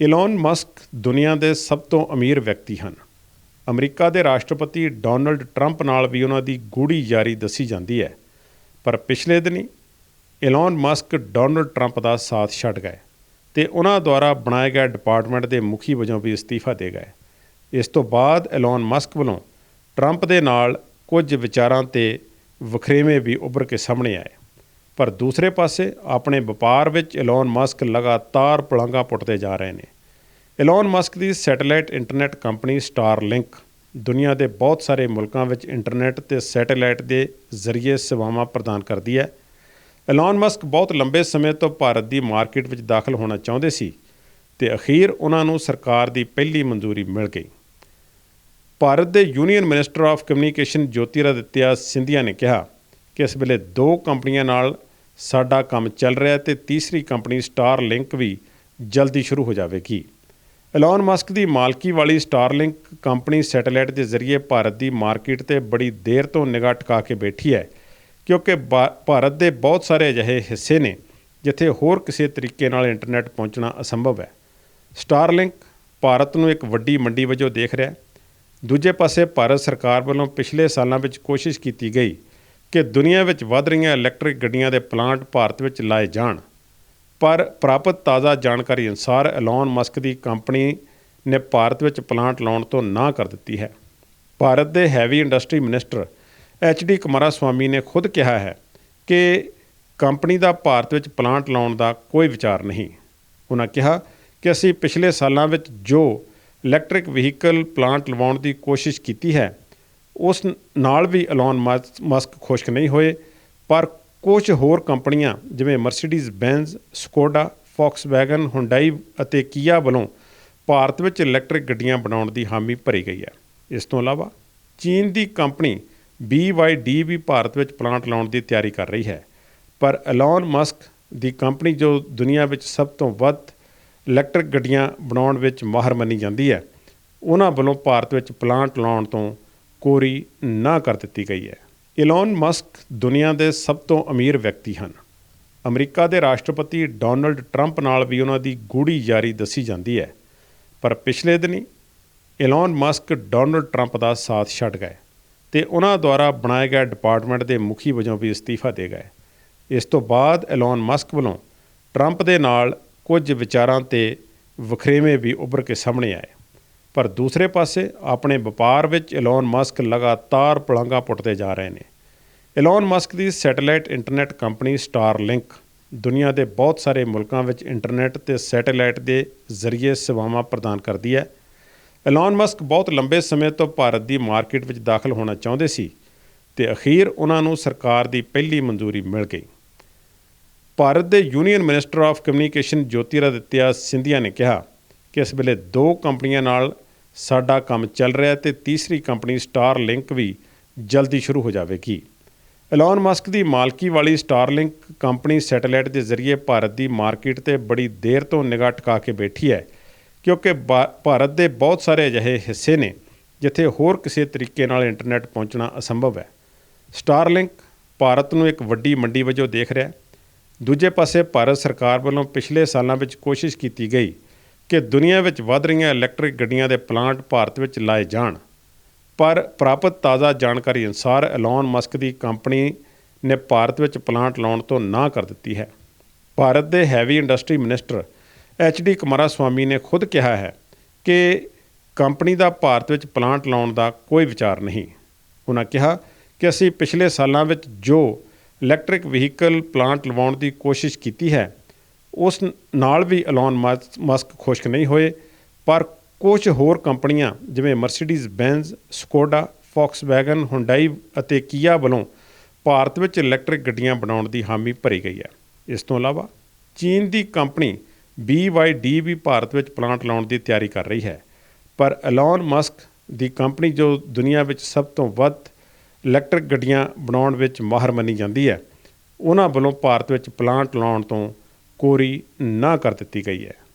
ਇਲਨ Musk ਦੁਨੀਆ ਦੇ ਸਭ ਤੋਂ ਅਮੀਰ ਵਿਅਕਤੀ ਹਨ। ਅਮਰੀਕਾ ਦੇ ਰਾਸ਼ਟਰਪਤੀ ਡੋਨਲਡ ਟਰੰਪ ਨਾਲ ਵੀ ਉਹਨਾਂ ਦੀ ਗੂੜੀ ਯਾਰੀ ਦੱਸੀ ਜਾਂਦੀ ਹੈ। ਪਰ ਪਿਛਲੇ ਦਿਨੀ ਇਲਨ ਮਸਕ ਡੋਨਲਡ ਟਰੰਪ ਦਾ ਸਾਥ ਛੱਡ ਗਏ ਤੇ ਉਹਨਾਂ ਦੁਆਰਾ ਬਣਾਏ ਗਏ ਡਿਪਾਰਟਮੈਂਟ ਦੇ ਮੁਖੀ ਵਜੋਂ ਵੀ ਅਸਤੀਫਾ ਦੇ ਗਏ। ਇਸ ਤੋਂ ਬਾਅਦ ਇਲਨ ਮਸਕ ਵੱਲੋਂ ਟਰੰਪ ਦੇ ਨਾਲ ਕੁਝ ਵਿਚਾਰਾਂ ਤੇ ਵਖਰੇਵੇਂ ਵੀ ਉੱਭਰ ਕੇ ਸਾਹਮਣੇ ਆਏ। ਪਰ ਦੂਸਰੇ ਪਾਸੇ ਆਪਣੇ ਵਪਾਰ ਵਿੱਚ ਇਲਨ ਮਸਕ ਲਗਾਤਾਰ ਪੁਲਾਂਘਾਂ ਪੁੱਟਦੇ ਜਾ ਰਹੇ ਨੇ। ਇਲਨ ਮਸਕ ਦੀ ਸੈਟੇਲਾਈਟ ਇੰਟਰਨੈਟ ਕੰਪਨੀ ਸਟਾਰਲਿੰਕ ਦੁਨੀਆ ਦੇ ਬਹੁਤ ਸਾਰੇ ਮੁਲਕਾਂ ਵਿੱਚ ਇੰਟਰਨੈਟ ਤੇ ਸੈਟੇਲਾਈਟ ਦੇ ਜ਼ਰੀਏ ਸੇਵਾਵਾਂ ਪ੍ਰਦਾਨ ਕਰਦੀ ਹੈ। ਇਲਨ ਮਸਕ ਬਹੁਤ ਲੰਬੇ ਸਮੇਂ ਤੋਂ ਭਾਰਤ ਦੀ ਮਾਰਕੀਟ ਵਿੱਚ ਦਾਖਲ ਹੋਣਾ ਚਾਹੁੰਦੇ ਸੀ ਤੇ ਅਖੀਰ ਉਹਨਾਂ ਨੂੰ ਸਰਕਾਰ ਦੀ ਪਹਿਲੀ ਮਨਜ਼ੂਰੀ ਮਿਲ ਗਈ। ਭਾਰਤ ਦੇ union minister of communication Jyotiraditya Scindia ਨੇ ਕਿਹਾ ਕਿ ਇਸ ਵੇਲੇ ਦੋ ਕੰਪਨੀਆਂ ਨਾਲ ਸਾਡਾ ਕੰਮ ਚੱਲ ਰਿਹਾ ਹੈ ਤੇ ਤੀਸਰੀ ਕੰਪਨੀ ਸਟਾਰ ਲਿੰਕ ਵੀ ਜਲਦੀ ਸ਼ੁਰੂ ਹੋ ਜਾਵੇਗੀ। ਐਲਨ ਮਸਕ ਦੀ ਮਾਲਕੀ ਵਾਲੀ ਸਟਾਰਲਿੰਕ ਕੰਪਨੀ ਸੈਟੇਲਾਈਟ ਦੇ ਜ਼ਰੀਏ ਭਾਰਤ ਦੀ ਮਾਰਕੀਟ ਤੇ ਬੜੀ ਦੇਰ ਤੋਂ ਨਿਗਾਹ ਟਿਕਾ ਕੇ ਬੈਠੀ ਹੈ, ਕਿਉਂਕਿ ਬਾ- ਭਾਰਤ ਦੇ ਬਹੁਤ ਸਾਰੇ ਅਜਿਹੇ ਹਿੱਸੇ ਨੇ ਜਿੱਥੇ ਹੋਰ ਕਿਸੇ ਤਰੀਕੇ ਨਾਲ ਇੰਟਰਨੈਟ ਪਹੁੰਚਣਾ ਅਸੰਭਵ ਹੈ। ਸਟਾਰਲਿੰਕ ਭਾਰਤ ਨੂੰ ਇੱਕ ਵੱਡੀ ਮੰਡੀ ਵਜੋਂ ਦੇਖ ਰਿਹਾ ਹੈ। ਦੂਜੇ ਪਾਸੇ ਭਾਰਤ ਸਰਕਾਰ ਵੱਲੋਂ ਪਿਛਲੇ ਸਾਲਾਂ ਵਿੱਚ ਕੋਸ਼ਿਸ਼ ਕੀਤੀ ਗਈ ਕਿ ਦੁਨੀਆ ਵਿੱਚ ਵੱਧ ਰਹੀਆਂ ਇਲੈਕਟ੍ਰਿਕ ਗੱਡੀਆਂ ਦੇ ਪਲਾਂਟ ਭਾਰਤ ਵਿੱਚ ਲਾਏ ਜਾਣ। ਪਰ ਪ੍ਰਾਪਤ ਤਾਜ਼ਾ ਜਾਣਕਾਰੀ ਅਨੁਸਾਰ ਐਲਨ ਮਸਕ ਦੀ ਕੰਪਨੀ ਨੇ ਭਾਰਤ ਵਿੱਚ ਪਲਾਂਟ ਲਾਉਣ ਤੋਂ ਨਾ ਕਰ ਦਿੱਤੀ ਹੈ। ਭਾਰਤ ਦੇ heavy industry minister H D Kumaraswamy ਨੇ ਖੁਦ ਕਿਹਾ ਹੈ ਕਿ ਕੰਪਨੀ ਦਾ ਭਾਰਤ ਵਿੱਚ ਪਲਾਂਟ ਲਾਉਣ ਦਾ ਕੋਈ ਵਿਚਾਰ ਨਹੀਂ। ਉਹਨਾਂ ਕਿਹਾ ਕਿ ਅਸੀਂ ਪਿਛਲੇ ਸਾਲਾਂ ਵਿੱਚ ਜੋ ਇਲੈਕਟ੍ਰਿਕ ਵਹੀਕਲ ਪਲਾਂਟ ਲਵਾਉਣ ਦੀ ਕੋਸ਼ਿਸ਼ ਕੀਤੀ ਹੈ ਉਸ ਨਾਲ ਵੀ ਐਲਨ ਮਸ- ਮਸਕ ਖੁਸ਼ਕ ਨਹੀਂ ਹੋਏ, ਪਰ ਕੁਝ ਹੋਰ ਕੰਪਨੀਆਂ ਜਿਵੇਂ Mercedes Benz Skoda Volkswagen Hyundai ਅਤੇ ਕੀਆ ਵੱਲੋਂ ਭਾਰਤ ਵਿੱਚ ਇਲੈਕਟ੍ਰਿਕ ਗੱਡੀਆਂ ਬਣਾਉਣ ਦੀ ਹਾਮੀ ਭਰੀ ਗਈ ਹੈ। ਇਸ ਤੋਂ ਇਲਾਵਾ ਚੀਨ ਦੀ ਕੰਪਨੀ BYD ਵੀ ਭਾਰਤ ਵਿੱਚ ਪਲਾਂਟ ਲਾਉਣ ਦੀ ਤਿਆਰੀ ਕਰ ਰਹੀ ਹੈ। ਪਰ ਐਲਨ ਮਸਕ ਦੀ ਕੰਪਨੀ ਜੋ ਦੁਨੀਆ ਵਿੱਚ ਸਭ ਤੋਂ ਵੱਧ ਇਲੈਕਟ੍ਰਿਕ ਗੱਡੀਆਂ ਬਣਾਉਣ ਵਿੱਚ ਮਾਹਰ ਮੰਨੀ ਜਾਂਦੀ ਹੈ, ਉਹਨਾਂ ਵੱਲੋਂ ਭਾਰਤ ਵਿੱਚ ਪਲਾਂਟ ਲਾਉਣ ਤੋਂ ਕੋਰੀ ਨਾ ਕਰ ਦਿੱਤੀ ਗਈ ਹੈ। ਇਲਨ ਮਸਕ ਦੁਨੀਆ ਦੇ ਸਭ ਤੋਂ ਅਮੀਰ ਵਿਅਕਤੀ ਹਨ। ਅਮਰੀਕਾ ਦੇ ਰਾਸ਼ਟਰਪਤੀ ਡੋਨਲਡ ਟਰੰਪ ਨਾਲ ਵੀ ਉਹਨਾਂ ਦੀ ਗੂੜੀ ਯਾਰੀ ਦੱਸੀ ਜਾਂਦੀ ਹੈ। ਪਰ ਪਿਛਲੇ ਦਿਨੀ ਇਲਨ ਮਸਕ ਡੋਨਲਡ ਟਰੰਪ ਦਾ ਸਾਥ ਛੱਡ ਗਏ ਤੇ ਉਹਨਾਂ ਦੁਆਰਾ ਬਣਾਏ ਗਏ ਡਿਪਾਰਟਮੈਂਟ ਦੇ ਮੁਖੀ ਵਜੋਂ ਵੀ ਅਸਤੀਫਾ ਦੇ ਗਏ। ਇਸ ਤੋਂ ਬਾਅਦ ਇਲਨ ਮਸਕ ਵੱਲੋਂ ਟਰੰਪ ਦੇ ਨਾਲ ਕੁਝ ਵਿਚਾਰਾਂ ਤੇ ਵਖਰੇਵੇਂ ਵੀ ਉੱਭਰ ਕੇ ਸਾਹਮਣੇ ਆਏ। ਪਰ ਦੂਸਰੇ ਪਾਸੇ ਆਪਣੇ ਵਪਾਰ ਵਿੱਚ ਇਲਨ ਮਸਕ ਲਗਾਤਾਰ ਪੁਲਾਂਘਾਂ ਪੁੱਟਦੇ ਜਾ ਰਹੇ ਨੇ। ਇਲਨ ਮਸਕ ਦੀ ਸੈਟੇਲਾਈਟ ਇੰਟਰਨੈਟ ਕੰਪਨੀ ਸਟਾਰਲਿੰਕ ਦੁਨੀਆ ਦੇ ਬਹੁਤ ਸਾਰੇ ਮੁਲਕਾਂ ਵਿੱਚ ਇੰਟਰਨੈਟ ਤੇ ਸੈਟੇਲਾਈਟ ਦੇ ਜ਼ਰੀਏ ਸੇਵਾਵਾਂ ਪ੍ਰਦਾਨ ਕਰਦੀ ਹੈ। ਇਲਨ ਮਸਕ ਬਹੁਤ ਲੰਬੇ ਸਮੇਂ ਤੋਂ ਭਾਰਤ ਦੀ ਮਾਰਕੀਟ ਵਿੱਚ ਦਾਖਲ ਹੋਣਾ ਚਾਹੁੰਦੇ ਸੀ ਤੇ ਅਖੀਰ ਉਹਨਾਂ ਨੂੰ ਸਰਕਾਰ ਦੀ ਪਹਿਲੀ ਮਨਜ਼ੂਰੀ ਮਿਲ ਗਈ। ਭਾਰਤ ਦੇ union minister of communication Jyotiraditya Scindia ਨੇ ਕਿਹਾ ਕਿ ਇਸ ਵੇਲੇ ਦੋ ਕੰਪਨੀਆਂ ਨਾਲ ਸਾਡਾ ਕੰਮ ਚੱਲ ਰਿਹਾ ਹੈ ਤੇ ਤੀਸਰੀ ਕੰਪਨੀ ਸਟਾਰ ਲਿੰਕ ਵੀ ਜਲਦੀ ਸ਼ੁਰੂ ਹੋ ਜਾਵੇਗੀ। ਐਲਨ ਮਸਕ ਦੀ ਮਾਲਕੀ ਵਾਲੀ ਸਟਾਰਲਿੰਕ ਕੰਪਨੀ ਸੈਟੇਲਾਈਟ ਦੇ ਜ਼ਰੀਏ ਭਾਰਤ ਦੀ ਮਾਰਕੀਟ ਤੇ ਬੜੀ ਦੇਰ ਤੋਂ ਨਿਗਾਹ ਟਿਕਾ ਕੇ ਬੈਠੀ ਹੈ, ਕਿਉਂਕਿ ਬਾ- ਭਾਰਤ ਦੇ ਬਹੁਤ ਸਾਰੇ ਅਜਿਹੇ ਹਿੱਸੇ ਨੇ ਜਿੱਥੇ ਹੋਰ ਕਿਸੇ ਤਰੀਕੇ ਨਾਲ ਇੰਟਰਨੈਟ ਪਹੁੰਚਣਾ ਅਸੰਭਵ ਹੈ। ਸਟਾਰਲਿੰਕ ਭਾਰਤ ਨੂੰ ਇੱਕ ਵੱਡੀ ਮੰਡੀ ਵਜੋਂ ਦੇਖ ਰਿਹਾ ਹੈ। ਦੂਜੇ ਪਾਸੇ ਭਾਰਤ ਸਰਕਾਰ ਵੱਲੋਂ ਪਿਛਲੇ ਸਾਲਾਂ ਵਿੱਚ ਕੋਸ਼ਿਸ਼ ਕੀਤੀ ਗਈ ਕਿ ਦੁਨੀਆ ਵਿੱਚ ਵੱਧ ਰਹੀਆਂ ਇਲੈਕਟ੍ਰਿਕ ਗੱਡੀਆਂ ਦੇ ਪਲਾਂਟ ਭਾਰਤ ਵਿੱਚ ਲਾਏ ਜਾਣ। ਪਰ ਪ੍ਰਾਪਤ ਤਾਜ਼ਾ ਜਾਣਕਾਰੀ ਅਨੁਸਾਰ ਐਲਨ ਮਸਕ ਦੀ ਕੰਪਨੀ ਨੇ ਭਾਰਤ ਵਿੱਚ ਪਲਾਂਟ ਲਾਉਣ ਤੋਂ ਨਾ ਕਰ ਦਿੱਤੀ ਹੈ। ਭਾਰਤ ਦੇ heavy industry minister H D Kumaraswamy ਨੇ ਖੁਦ ਕਿਹਾ ਹੈ ਕਿ ਕੰਪਨੀ ਦਾ ਭਾਰਤ ਵਿੱਚ ਪਲਾਂਟ ਲਾਉਣ ਦਾ ਕੋਈ ਵਿਚਾਰ ਨਹੀਂ। ਉਹਨਾਂ ਕਿਹਾ ਕਿ ਅਸੀਂ ਪਿਛਲੇ ਸਾਲਾਂ ਵਿੱਚ ਜੋ ਇਲੈਕਟ੍ਰਿਕ ਵਹੀਕਲ ਪਲਾਂਟ ਲਵਾਉਣ ਦੀ ਕੋਸ਼ਿਸ਼ ਕੀਤੀ ਹੈ ਉਸ ਨਾਲ ਵੀ ਐਲਨ ਮਸ- ਮਸਕ ਖੁਸ਼ਕ ਨਹੀਂ ਹੋਏ, ਪਰ ਕੁਝ ਹੋਰ ਕੰਪਨੀਆਂ ਜਿਵੇਂ Mercedes Benz Skoda Volkswagen Hyundai ਅਤੇ ਕੀਆ ਵੱਲੋਂ ਭਾਰਤ ਵਿੱਚ ਇਲੈਕਟ੍ਰਿਕ ਗੱਡੀਆਂ ਬਣਾਉਣ ਦੀ ਹਾਮੀ ਭਰੀ ਗਈ ਹੈ। ਇਸ ਤੋਂ ਇਲਾਵਾ ਚੀਨ ਦੀ ਕੰਪਨੀ BYD ਵੀ ਭਾਰਤ ਵਿੱਚ ਪਲਾਂਟ ਲਾਉਣ ਦੀ ਤਿਆਰੀ ਕਰ ਰਹੀ ਹੈ। ਪਰ ਐਲਨ ਮਸਕ ਦੀ ਕੰਪਨੀ ਜੋ ਦੁਨੀਆ ਵਿੱਚ ਸਭ ਤੋਂ ਵੱਧ ਇਲੈਕਟ੍ਰਿਕ ਗੱਡੀਆਂ ਬਣਾਉਣ ਵਿੱਚ ਮਾਹਰ ਮੰਨੀ ਜਾਂਦੀ ਹੈ, ਉਹਨਾਂ ਵੱਲੋਂ ਭਾਰਤ ਵਿੱਚ ਪਲਾਂਟ ਲਾਉਣ ਤੋਂ ਕੋਰੀ ਨਾ ਕਰ ਦਿੱਤੀ ਗਈ ਹੈ।